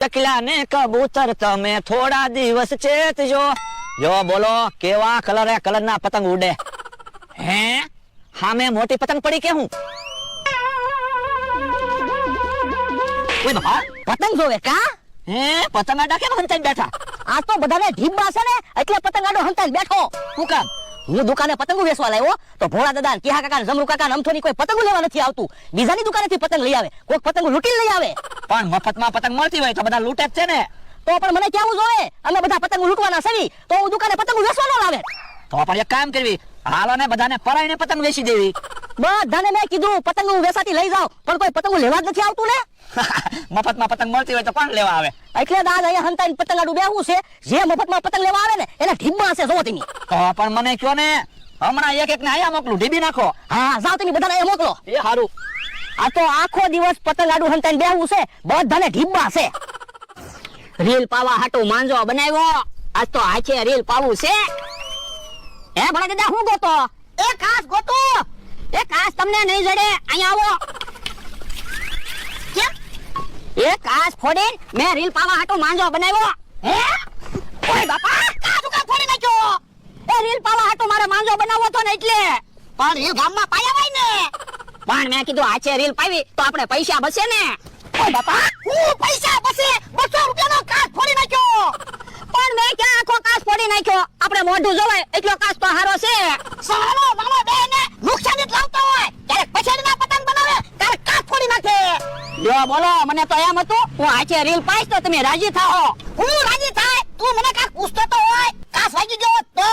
ચકલા ને કબૂતર તમે થોડા દિવસ ચેતજો. જો બોલો કેવા કલરે કલર ના પતંગ ઉડે? હે? હામે મોટી પતંગ પડી કે હું? ઓય બાપા પતંગ જોવે કા? હે પતંગ આડા કેમ હંતાઈ બેઠા? આ તો બધાને ઢીમ છે ને એટલે પતંગ આડો હંતાઈ બેઠો. હું કામ? હું દુકાને પતંગો વેચવા લાવ્યો તો ભોળા દાદા કેહા કાકા જમરૂ કાકા અમથોની કોઈ પતંગો લેવા નથી આવતું. બીજાની દુકાનેથી પતંગ લઈ આવે. કોઈક પતંગ લૂંટી લઈ આવે. પણ મફતમાં પતંગ મળતી હોય તો બધા લૂંટે જ છે ને. તો પણ મને કેવું જોવે અમે બધા પતંગ લૂંટવાના સવી તો હું દુકાને પતંગ વેચવા ન લાવે. તો પણ એક કામ કરવી. હાલો ને બધાને પરાઈને પતંગ વેચી દેવી. બધાને મેં કીધું પતંગ હું વેસાતી લઈ જાઉં પણ કોઈ પતંગ લેવા જ નથી આવતું ને? મફતમાં પતંગ મળતી હોય તો કોણ લેવા આવે? એટલે દાદા અહીંયા હંતાઈને પતંગ આડું બેહું છે. જે મફતમાં પતંગ લેવા આવે ને એને ઢીબા છે જોવો તેની તો પણ મને કયો ને હમણાં એક એક ને આયા મોકલું ઢીબી નાખો. હા જાઓ તમે બધાને અહીંયા મોકલો. એ સારું આ તો આખો દિવસ પતંગ આડું હંતાઈને બેહું છે બધાને ઢીબા છે રીલ પાવા હાટુ માંજો બનાવ્યો. આજ તો આખે રીલ પાવું છે. હે ભણા દાદા હું ગોતો? એ ખાસ ગોતો. એ કાસ તમને નહીં જડે, અહીંયા આવો. કેમ? એ કાસ ફોડે મેં રીલ પાવા હાટો માંજો બનાવ્યો. હે? ઓય બાપા કાસ ઉકા ફોડી નાખ્યો? એ રીલ પાવા હાટો મારે માંજો બનાવવો તો ને એટલે. પણ રીલ ગામમાં પાયા હોય ને. પણ મેં કીધું, આ છે રીલ પાવી, તો આપણે પૈસા બચે ને. ઓય બાપા, હું પૈસા બચે? 200 રૂપિયાનો કાસ ફોડી નાખ્યો. પણ મેં ક્યાં આખો કાસ ફોડી નાખ્યો? આપણે મોઢું જોવાય, એટલો કાસ તો હારો છે. સાલો મારો બેને નુકસાન જ લાવતો હોય ક્યારેક પછાડીના પતંગ બનાવે ક્યારેક કાચ ફોડી નાખે લ્યો બોલો, મને તો એમ હતું, હું આજે રીલ પાઈશ તો તમે રાજી થાઓ હું રાજી થાય, તું મને કાક પૂછતો તો હોય, કાસ વાગી ગયો તો?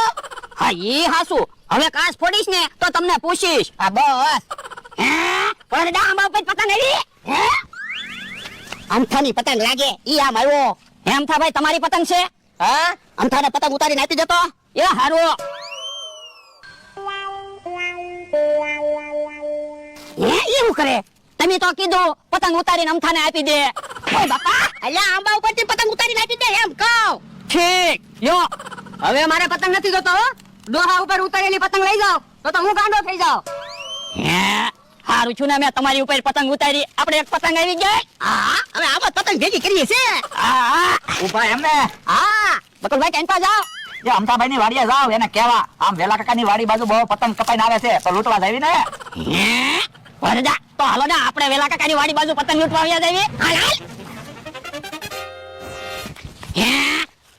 હા એ હાસુ. હવે કાસ ફોડીશ ને તો તમને પૂછીશ. આ બસ. હે? પણ આમાં ઉપર પતંગ આવી? હે? અમથાની પતંગ લાગે, ઈ આમ આવ્યો. એમ થા ભાઈ, તમારી પતંગ છે? હા? અમથાને પતંગ ઉતારીને આપી દેતો. એ હારો. હે એવું કરે? તમે તો કીધું પતંગ ઉતારીને અમથાને આપી દે. ઓય બાપા અલ્યા આંબા ઉપરથી પતંગ ઉતારીને આપી દે એમ કહો. ઠીક યો. હવે મારે પતંગ નથી જોતો હો. ડોહા ઉપર ઉતારેલી પતંગ લઈ જાઓ તો તો હું ગાંડો થઈ જાઉં. હે હારું છું ને મેં તમારી ઉપર પતંગ ઉતારી આપણે એક પતંગ આવી ગઈ. હા હવે આમાં પતંગ ભેગી કરીએ છે. હા ઊભા એમને. હા. બકુલભાઈ કેમ પા જાઓ. જે અમથાભાઈ ની વાડીએ જાવ એને કેવા આમ વેલા કાકા ની વાડી બાજુ બહુ પતંગ કપાઈને આવે છે તો લૂંટવા જાવી ને. હે? વરદા, તો હાલો ને, આપણે વેલા કાકાની વાડી બાજુ પતંગ લૂંટવા આવ્યા જઈએ હે?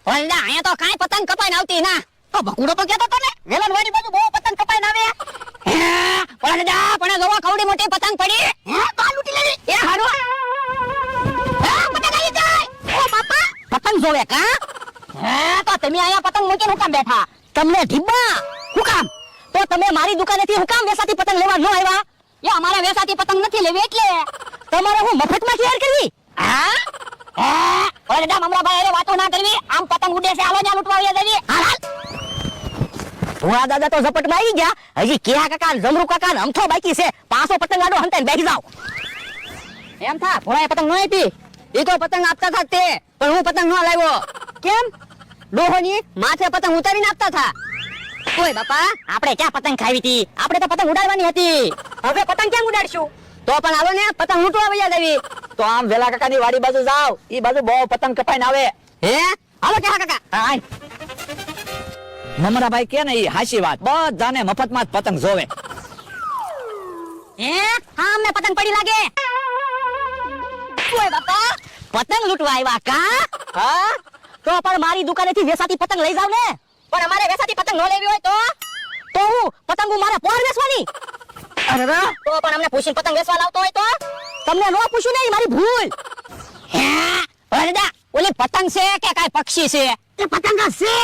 વરદા, અહીંયા તો કાંઈ પતંગ કપાઈને આવતી ના. તો બકુડો તો કહેતો તને વેલાની વાડી બાજુ બહુ પતંગ કપાઈને આવે. હે? પણ જોવા કવડી મોટી પતંગ પડી. હે? તો લૂટી લેવી. એ હારું હે, પતંગ આવી જાય. ઓ બાપા, પતંગ જોવે કા? હે, તો તમે અહીંયા પતંગ મૂકીને હું કામ બેઠા. તમને ઢીબા. હું કામ તો તમે મારી દુકાનેથી હું કામ વેસાતી પતંગ લેવા ન આવ્યા. એ અમારા વેસાતી પતંગ નથી લેવી એટલે તમારે હું મફતમાં શેર કરવી? હા? ઓલે ઓરે અમરા ભાઈ અરે વાતો ના કરવી. આમ પતંગ ઉડે છે હાલો ન્યા લૂંટવા જવી હાલ હાલ. ભોળા દાદા તો ઝપટમાં આવી ગયા. હજી કિયા કાકા જમરુ કાકા ને અમથો બાકી છે? પાછો પતંગ આડો હંતાઈને બેસી જાવ એમ થા ભોળાએ પતંગ ન આપી? એ તો પતંગ આપતા થા તે પણ હું પતંગ ન લાવ્યો. કેમ? ડોહોની માથે પતંગ ઉતારીને આપતા થા. ઓય બાપા આપણે ક્યાં પતંગ ખાવી હતી આપણે તો પતંગ ઉડાડવાની હતી. હવે પતંગ કેમ ઉડાડશું? તો પણ હાલો ને પતંગ લૂંટવા વયા દેવી તો આમ વેલા કાકા ની વાડી બાજુ જાવ ઈ બાજુ બહુ પતંગ કપાઈને આવે. હે? હાલો કે હા કાકા. હા મમરાભાઈ કે ને ઈ હાચી વાત. બધાને મફતમાં જ પતંગ જોવે. હે? હા અમને પતંગ પડી લાગે. ઓય બાપા પતંગ લૂંટવા આવ્યા કા? હા? તો પણ મારી દુકાનેથી વેસાતી પતંગ લઈ જાવ ને. પણ અમારે વેસાતી પતંગ ન લેવી હોય તો? તો હું પતંગ મારે પોર વેચવાની અરે તો પણ અમને પૂછીને પતંગ વેચવા લાવતો હોય તો? તમને ન પૂછ્યું નહીં મારી ભૂલ. હે? વરદા ઓલી પતંગ છે કે કાઈ પક્ષી છે? એ પતંગ છે.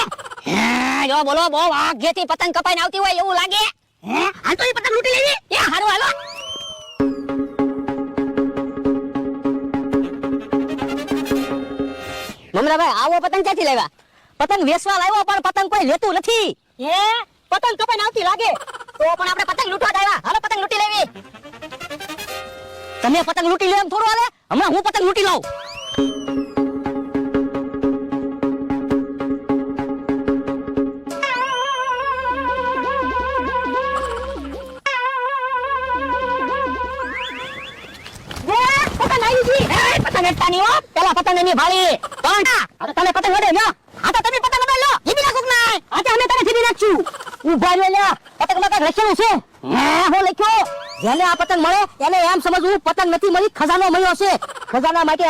હે જો બોલો બહુ આગેથી પતંગ કપાઈને આવતી હોય એવું લાગે? હે? હાલ તો એ પતંગ લૂંટી લેવી એ હારું હાલો. મમરાભાઈ આવો પતંગ ક્યાંથી લેવા પતંગ વેચવા લાવ્યો પણ પતંગ કોઈ લેતું નથી. હે? પતંગ કપાઈને આવતી લાગે? તો પણ આપણે પતંગ લૂંટવા આવ્યા. હાલો, પતંગ લૂંટી લેવી. તમે પતંગ લૂંટી લે એમ થોડું હાલે? હમણાં હું પતંગ લૂંટી લઉં. પતંગ અટતા હો. પેલા પતંગ નથી ભાળી પણ તમે પતંગ વડે લ્યો. આ તો તમે પતંગ વડે લ્યો. જીબી નાખું નહીં? આજે અમે તને જીબી નાખશું. ઊભા રહ્યો લ્યો. કાંઈક લખેલું છે લખ્યું? પતંગ પતંગ છે ખજાના માટે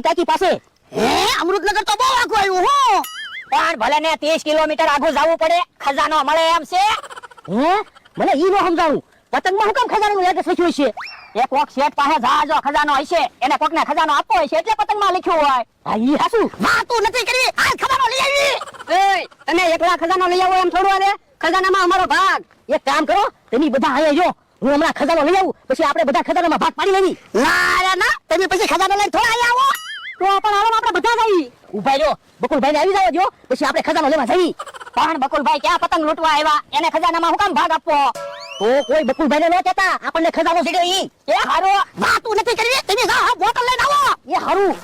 ટાંકી પાસે. હે, અમૃતનગર તો બહુ આખું આવ્યું, હું. પણ ભલે ને 30 કિલોમીટર આગું જવું પડે, ખજાનો મળે એમ છે. મને ઈ નો સમજાવું. પતંગમાં હું કેમ ખજાનો એડ્રેસ છે એ કોક શેઠ પાસે જાજો ખજાનો હશે, એને કોકને ખજાનો આપવો હશે, એટલે પતંગમાં લખ્યું હોય. હાસુ વાતું નથી કરી, આ ખજાનો લઈ આવી. એ એકલા ખજાનો લઈ આવો એમ થોડું આવે ખજાનામાં અમારો ભાગ. એક કામ કરો તમે બધા અહીંયા જો. હું હમણાં ખજાનો લઈ આવું પછી આપણે બધા ખજાનામાં ભાગ પાડી લેવી. ના ના તમે પછી ખજાનો લઈને થોડા અહીંયા આવો. તો પણ આવો આપણે બધા જઈ ઊભા રહ્યો બકુલભાઈ આવી જાવ જો પછી આપણે ખજાનો લેવા જઈ પણ બકુલભાઈ ક્યાં પતંગ લૂંટવા આવ્યા? એને ખજાનામાં હું કામ ભાગ આપવો? તો કોઈ બકુલભાઈને ન કહેતા આપણને ખજાનો સીધો ઈ. એ હારો વાતું નથી કરી તમે જાઓ બોટલ લઈને આવો. એ હારું.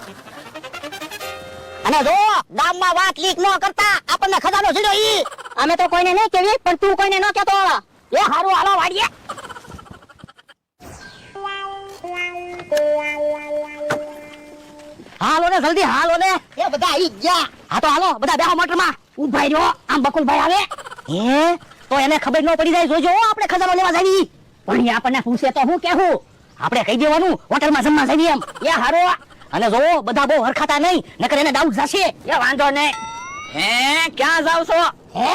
અને જો ગામમાં વાત લીક ન કરતા આપણને ખજાનો સીડ્યો ઈ. અમે તો કોઈને નહીં કેવી પણ તું કોઈને ન કહેતો. એ હારું, હાલો, વાડીએ. હાલો ને, જલ્દી, હાલો ને. એ બધા આવી ગયા. હા, તો હાલો, બધા બેહો મોટરમાં. ઉભાઈ રહ્યો, આમ બકુલભાઈ આવે. હે? તો એને ખબર ન પડી જાય, જોજો આપણે ખજાનો લેવા જાવી. પણ એ આપણને પૂછે તો હું કેહું આપણે કહી દેવાનું, હોટલમાં જમવા જઈએ એમ. એ હારો. અને જો બધા બહુ હરખાતા નહીં નકર એને ડાઉટ જશે. એ વાંધો નહીં. હે ક્યાં જાવ છો? હે?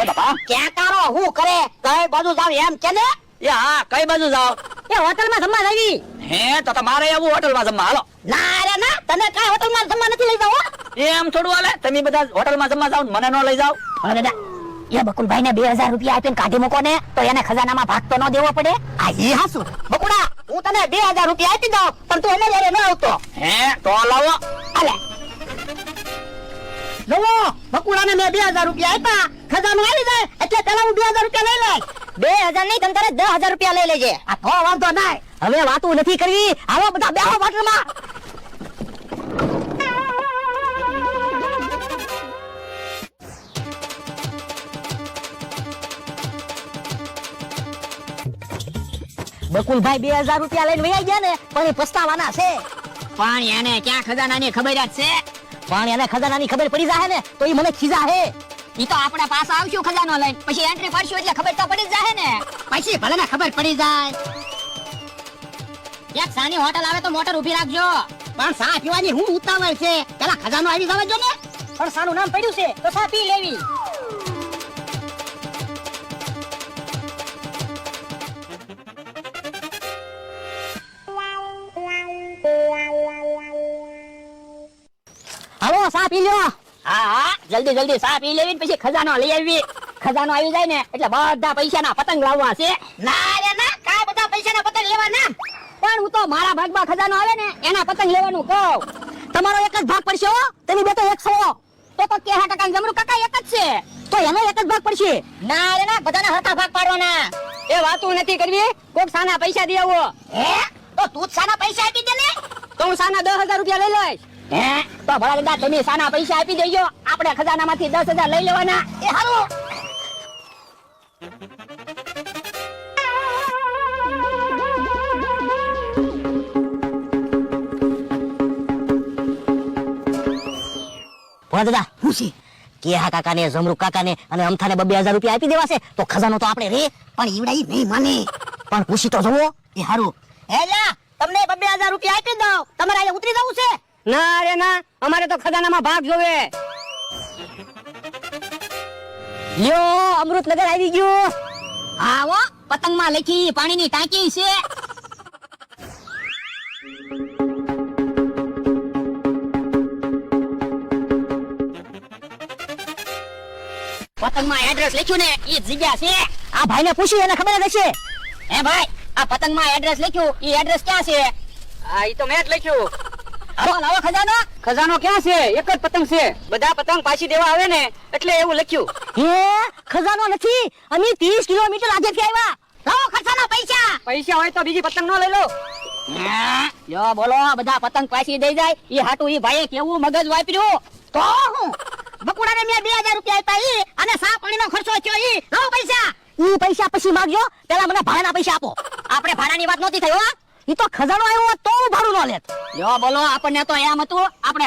એ બાપા ક્યાં તારો? હું કરે? કઈ બાજુ જાવ એમ કે ને? એ હા કઈ બાજુ જાવ? એ હોટલમાં જમવા જાવી. હે તો તમારે આવું હોટલમાં જમવા. હાલો. ના રે ના તને કઈ હોટલમાં જમવા નથી લઈ જાવ એમ થોડું હાલે? તમે બધા હોટલમાં જમવા જાવ મને ન લઈ જાવ? અરે દાદા એ બકુલભાઈ ને બે હજાર રૂપિયા આપીને કાઢી મૂકો ને તો એને ખજાનામાં ભાગ તો ન દેવો પડે. આ એ હાસુ. હું તને બે હજાર રૂપિયા આપી દઉં પણ તું એને લઈને ન આવતો. હે તો લાવો. અલે જુઓ બકુડાને મેં બે હજાર રૂપિયા આપ્યા. ખજાનો આવી જાય એટલે પેલા હું બે હજાર રૂપિયા લઈ લઈશ. બે હજાર નહીં તમે તારે દસ હજાર રૂપિયા લઈ લેજે. આ તો વાંધો નહીં હવે વાતું નથી કરવી. આવો બધા બેહો હોટલમાં. બકુલભાઈ બે હજાર રૂપિયા લઈને વયા ગયા ને પણ એ પસ્તાવાના છે. પણ એને ક્યાં ખજાનાની ખબર જ છે? પણ એને ખજાનાની ખબર પડી જાય ને તો એ મને ખીજા હે. ઈ તો આપણા પાસે આવશું ખજાનો લઈને. પછી એન્ટ્રી પડશું એટલે ખબર તો પડી જાય ને. પછી ભલે ને ખબર પડી જાય. એક સાની હોટલ આવે તો મોટર ઊભી રાખજો. પણ સા પીવાની હું ઉતાવળ છે? પેલા ખજાનો આવી જવા જો ને. પણ સાનું નામ પડ્યું છે તો સા પી લેવી. સા પી લ્યો. હા હા. જલ્દી જલ્દી સા પી લેવી પછી ખજાનો લઈ આવી. ખજાનો આવી જાય ને એટલે બધા પૈસાના પતંગ લાવવા છે. ના રે ના. કા બધા પૈસાના પતંગ લેવાના પણ હું તો મારા ભાગમાં ખજાનો આવે ને એના પતંગ લેવાનું કહું. તમારો એક જ ભાગ પડશે હો. તમે બે તો એક છો તો તો કે હા કાકા જમરૂ કાકા એક જ છે. તો એનો એક જ ભાગ પડશે. ના રે ના. બધાના હરખા ભાગ પાડવાના. એ વાતું નથી કરવી. કોક સાના પૈસા દે આવો. હે? તો તું સાના પૈસા આપી દે ને. તો હું સાના દસ હજાર રૂપિયા લઈ લઈશ. તો ભલા દાદા તમે સાના પૈસા આપી દેજો. આપણે ખજાનામાંથી દસ લઈ લેવાના. એ હારું ભલા દાદા, હું છે? કેહા કાકાને, જમરૂક કાકાને અને અમથાને બબે હજાર રૂપિયા આપી દેવા છે? તો ખજાનો તો આપણે રે, પણ ઈવડા ઈ નહીં માને. પણ પૂછી તો જવો. એ હારું. એલા તમને બબે હજાર રૂપિયા આપી દઉં. તમારે અહીંયા ઉતરી જવું છે? ના રે ના અમારે તો ખજાનામાં ભાગ જોવે. અમૃત અમૃતનગર આવી ગયું. આવો પતંગમાં લખી પાણીની ટાંકી છે. પતંગમાં એડ્રેસ લખ્યું ને એ જગ્યા છે. આ ભાઈને પૂછ્યું એને ખબર જ હશે? હે ભાઈ આ પતંગમાં એડ્રેસ લખ્યું એ એડ્રેસ ક્યાં છે? આ ઈ તો મેં જ લખ્યું. લાવો ખજાનો. ખજાનો ક્યાં છે? એક જ પતંગ છે. બધા પતંગ પાછી દેવા આવે ને એટલે એવું લખ્યું. હે? ખજાનો નથી? અમે 30 કિલોમીટર આગેથી આવ્યા. લાવો ખજાનો પૈસા. પૈસા હોય તો બીજી પતંગ નો લઈ લો. બોલો બધા પતંગ પાછી દઈ જાય. ઈ હાટુ ઈ ભાઈએ કેવું મગજ વાપર્યું? તો હું બકુડાને મેં 2000 રૂપિયા આપ્યા ઈ અને સા પાણીનો ખર્ચો થયો ઈ. લાવો પૈસા. ઈ પૈસા પછી માંગજો પેલા મને ભાડાના પૈસા આપો. આપણે ભાડાની વાત નહોતી થઈ હો. ઈ તો ખજાનો આવ્યો તો હું ભાડું ન લેત. જો બોલો, આપણને તો એમ હતું, આપણે